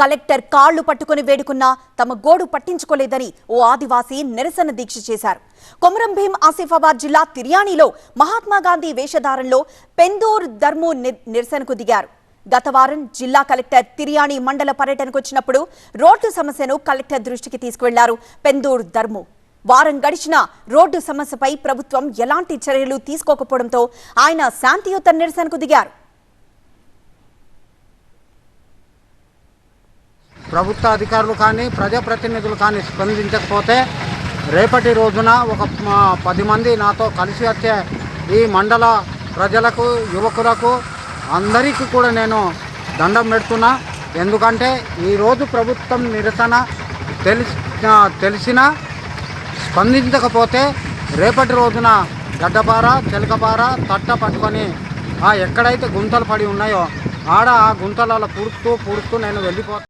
Collector కాళ్ళు పట్టుకుని వేడుకున్నా తమ గోడు పట్టించుకోలేదని ఓ ఆదివాసీ నిరసన దీక్ష చేశారు. కొమరం భీం ఆసిఫాబాద్ జిల్లా తిర్యాణిలో మహాత్మాగాంధీ వేషధారణలో వేషధారంలో పెందూర్ ధర్ము నిరసనకు దిగారు. గత వారం జిల్లా కలెక్టర్ తిర్యాణి మండల పర్యటనకు వచ్చినప్పుడు రోడ్డు సమస్యను కలెక్టర్ దృష్టికి తీసుకువెళ్ళారు పెందూర్ ధర్ము. వారం గడిచిన రోడ్డు సమస్యపై ప్రభుత్వం ఎలాంటి చర్యలు తీసుకోకపోవడంతో ఆయన శాంతియుత నిరసనకు దిగారు. ప్రభుత్వ అధికారులు కానీ ప్రజాప్రతినిధులు కానీ స్పందించకపోతే రేపటి రోజున ఒక పది మంది నాతో కలిసి వచ్చే ఈ మండల ప్రజలకు యువకులకు అందరికీ కూడా నేను దండం పెడుతున్నా. ఎందుకంటే ఈరోజు ప్రభుత్వం నిరసన తెలిసి తెలిసిన తెలిసినా స్పందించకపోతే రేపటి రోజున గడ్డపార చిలకపార తట్ట పట్టుకొని ఎక్కడైతే గుంతలు పడి ఉన్నాయో ఆడ ఆ గుంతలలో పుడుస్తూ పుడుస్తూ నేను వెళ్ళిపోతాను